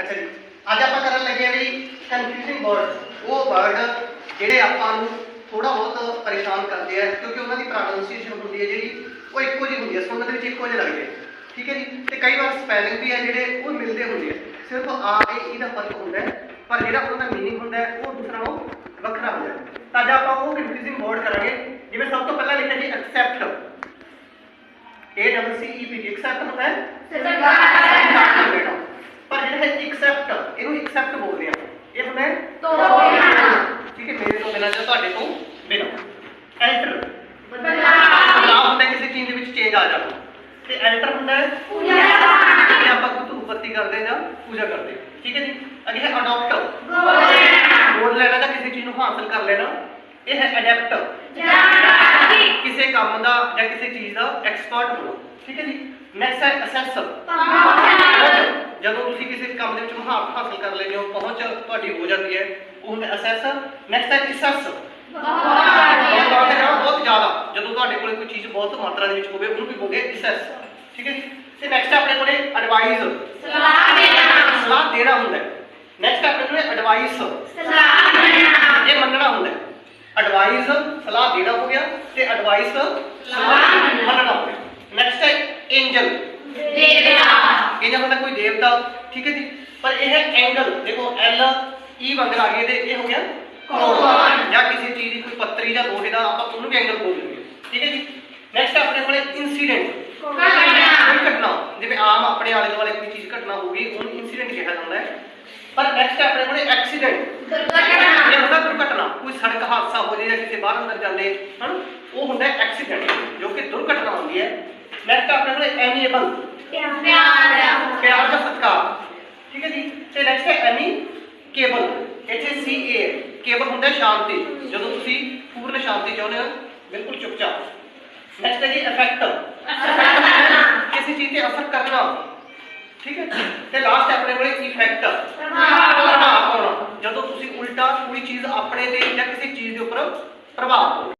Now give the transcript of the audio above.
ਅੱਛਾ ਜੀ। ਅੱਜ ਆਪਾਂ ਕਰਨ ਲੱਗੇ ਆ ਵੀ ਕਨਫਿਊਜ਼ਿੰਗ ਵਰਡ ਉਹ ਵਰਡ ਜਿਹੜੇ ਆਪਾਂ ਨੂੰ ਥੋੜਾ ਬਹੁਤ ਪਰੇਸ਼ਾਨ ਕਰਦੇ ਆ ਕਿਉਂਕਿ ਉਹਨਾਂ ਦੀ ਪ੍ਰੋਨਾਂਸੀਏਸ਼ਨ ਹੁੰਦੀ ਹੈ ਜਿਹੜੀ ਉਹ ਇੱਕੋ ਜਿਹੀ ਹੁੰਦੀ ਹੈ ਸੁਣਨ ਦੇ ਵਿੱਚ ਇੱਕੋ ਜਿਹੇ ਲੱਗਦੇ ਆ। ਠੀਕ ਹੈ ਜੀ? ਤੇ ਕਈ ਵਾਰ ਸਪੈਲਿੰਗ ਵੀ ਹੈ ਜਿਹੜੇ ਉਹ ਮਿਲਦੇ ਹੁੰਦੇ ਆ। ਸਿਰਫ ਆ ਤੇ ਈ ਦਾ ਫ਼ਰਕ ਹੁੰਦਾ ਹੈ ਪਰ ਜਿਹੜਾ ਉਹਨਾਂ ਦਾ ਮੀਨਿੰਗ ਹੁੰਦਾ ਹੈ ਉਹ ਦੂਸਰਾ ਨਾਲੋਂ ਵੱਖਰਾ ਹੁੰਦਾ ਹੈ। ਤਾਂ ਅੱਜ ਆਪਾਂ ਉਹ ਕਨਫਿਊਜ਼ਿੰਗ ਵਰਡ ਕਰਾਂਗੇ ਜਿਵੇਂ ਸਭ ਤੋਂ ਪਹਿਲਾਂ ਲਿਖਿਆ ਜੀ accept A double C E P T accept ਹੁੰਦਾ ਹੈ? ਕਰ ਲੈਣਾ। ਪਰ ਜਿਹੜਾ ਹੈ ਐਕਸੈਪਟ ਇਹਨੂੰ ਐਕਸੈਪਟ ਬੋਲਦੇ ਆ ਇਹ ਹੁੰਦਾ ਹੈ ਠੀਕ ਹੈ ਮੇਰੇ ਤੋਂ ਬਿਨਾਂ ਜਾਂ ਤੁਹਾਡੇ ਤੋਂ ਬਿਨਾਂ ਐਂਟਰ ਬਦਲਾਅ ਹੁੰਦਾ ਕਿਸੇ ਚੀਜ਼ ਦੇ ਵਿੱਚ ਚੇਂਜ ਆ ਜਾਣਾ ਤੇ ਐਂਟਰ ਹੁੰਦਾ ਹੈ ਜਿਵੇਂ ਆਪਾਂ ਕੋਈ ਧੂਪ ਬੱਤੀ ਕਰਦੇ ਜਾਂ ਪੂਜਾ ਕਰਦੇ। ਠੀਕ ਹੈ ਜੀ ਅੱਗੇ ਹੈ ਅਡਾਪਟ ਮੋੜ ਲੈਣਾ ਜਾਂ ਕਿਸੇ ਚੀਜ਼ ਨੂੰ ਹਾਸਲ ਕਰ ਲੈਣਾ ਇਹ ਹੈ ਅਡੈਪਟ ਕਿਸੇ ਕੰਮ ਦਾ ਜਾਂ ਕਿਸੇ ਚੀਜ਼ ਦਾ ਐਕਸਪਰਟ ਹੋਣਾ ਠੀਕ ਹੈ ਜੀ ਨੈਕਸਟ ਹੈ ਅਸੈਸ ਜਦੋਂ ਤੁਸੀਂ ਕਿਸੇ ਕੰਮ ਦੇ ਵਿੱਚ ਮਹਾਰਤ ਹਾਸਲ ਕਰ ਲੈਂਦੇ ਹੋ ਪਹੁੰਚ ਤੁਹਾਡੀ ਹੋ ਜਾਂਦੀ ਹੈ। ਉਹ ਹੁੰਦਾ ਅਸੈਸ ਨੈਕਸਟ ਹੈ ਅਸੈਸ ਬਹੁਤ ਜ਼ਿਆਦਾ ਜਦੋਂ ਤੁਹਾਡੇ ਕੋਲੇ ਕੋਈ ਚੀਜ਼ ਬਹੁਤ ਮਾਤਰਾ ਦੇ ਵਿੱਚ ਹੋਵੇ ਉਹਨੂੰ ਵੀ ਬੋਲਦੇ ਅਸੈਸ ਠੀਕ ਹੈ ਤੇ ਨੈਕਸਟ ਆਪਣੇ ਕੋਲੇ ਐਡਵਾਈਸ ਸਲਾਹ ਦੇਣਾ। ਹੁੰਦਾ ਹੈ। ਨੈਕਸਟ ਆਪਣੇ ਕੋਲੇ ਐਡਵਾਈਸ ਇਹ ਮੰਨਣਾ ਹੁੰਦਾ ਹੈ। ਐਡਵਾਈਸ ਸਲਾਹ ਦੇਣਾ ਹੋ ਗਿਆ ਤੇ ਐਡਵਾਈਸ ਮੰਨਣਾ ਹੋ ਗਿਆ। ਨੈਕਸਟ ਹੈ ਐਂਜਲ ਇਹ ਹੁੰਦਾ ਕੋਈ ਦੇਵਤਾ ਠੀਕ ਹੈ ਜੀ? ਪਰ ਇਹ ਐਂਗਲ ਦੇਖੋ ਐਲ ਈ ਵੰਗਰ ਆ ਗਏ ਤੇ ਇਹ ਹੋ ਗਿਆ ਕੋਣ ਜਾਂ ਕਿਸੇ ਚੀਜ਼ ਦੀ ਕੋਈ ਪੱਤਰੀ ਜਾਂ ਲੋਹੇ ਦਾ ਆਪਾਂ ਉਹਨੂੰ ਵੀ ਐਂਗਲ ਬੋਲਦੇ ਠੀਕ ਹੈ ਜੀ? ਨੈਕਸਟ ਆਪਣੇ ਕੋਲੇ ਇਨਸੀਡੈਂਟ ਕੋਈ ਘਟਨਾ ਜਿਵੇਂ ਆਮ ਆਪਣੇ ਆਲੇ ਦੁਆਲੇ ਕੋਈ ਚੀਜ਼ ਘਟਨਾ ਹੋ ਗਈ ਉਹਨੂੰ ਇਨਸੀਡੈਂਟ ਕਿਹਾ ਜਾਂਦਾ ਹੈ। ਪਰ ਨੈਕਸਟ ਆਪਣੇ ਕੋਲੇ ਐਕਸੀਡੈਂਟ ਇਹ ਹੁੰਦਾ ਦੁਰਘਟਨਾ ਕੋਈ ਸੜਕ ਹਾਦਸਾ ਹੋ ਜਾਏ ਜਾਂ ਕਿਸੇ ਬਾਹਰ ਅੰਦਰ ਜਾਂਦੇ ਹਨ? ਉਹ ਹੁੰਦਾ ਐਕਸੀਡੈਂਟ ਜੋ ਕਿ ਦੁਰਘਟਨਾ ਹੁੰਦੀ ਹੈ। ਨੈਕਸਟ ਆਪਣੇ ਕੋਲੇ ਐਮੀਏਬਲ ਪਿਆਰ ਦਾ ਸਤਿਕਾਰ ਠੀਕ ਹੈ ਜੀ ਤੇ ਨੈਕਸਟ ਹੈ ਐਮੀ ਕੇਬਲ ਇੱਥੇ ਸੀ ਏ ਕੇਬਲ ਹੁੰਦਾ ਸ਼ਾਂਤੀ। ਜਦੋਂ ਤੁਸੀਂ ਪੂਰਨ ਸ਼ਾਂਤੀ ਚਾਹੁੰਦੇ ਹੋ ਬਿਲਕੁਲ ਚੁੱਪਚਾਪ। ਨੈਕਸਟ ਹੈ ਜੀ ਇਫੈਕਟ ਕਿਸੇ ਚੀਜ਼ ਤੇ ਅਸਰ ਕਰਨਾ। ਠੀਕ ਹੈ? ਤੇ ਲਾਸਟ ਆਪਣੇ ਕੋਲੇ ਇਫੈਕਟ ਪ੍ਰਭਾਵ। ਜਦੋਂ ਤੁਸੀਂ ਉਲਟਾ ਕੋਈ ਚੀਜ਼ ਆਪਣੇ ਤੇ ਜਾਂ ਕਿਸੇ ਚੀਜ਼ ਦੇ ਉੱਪਰ ਪ੍ਰਭਾਵ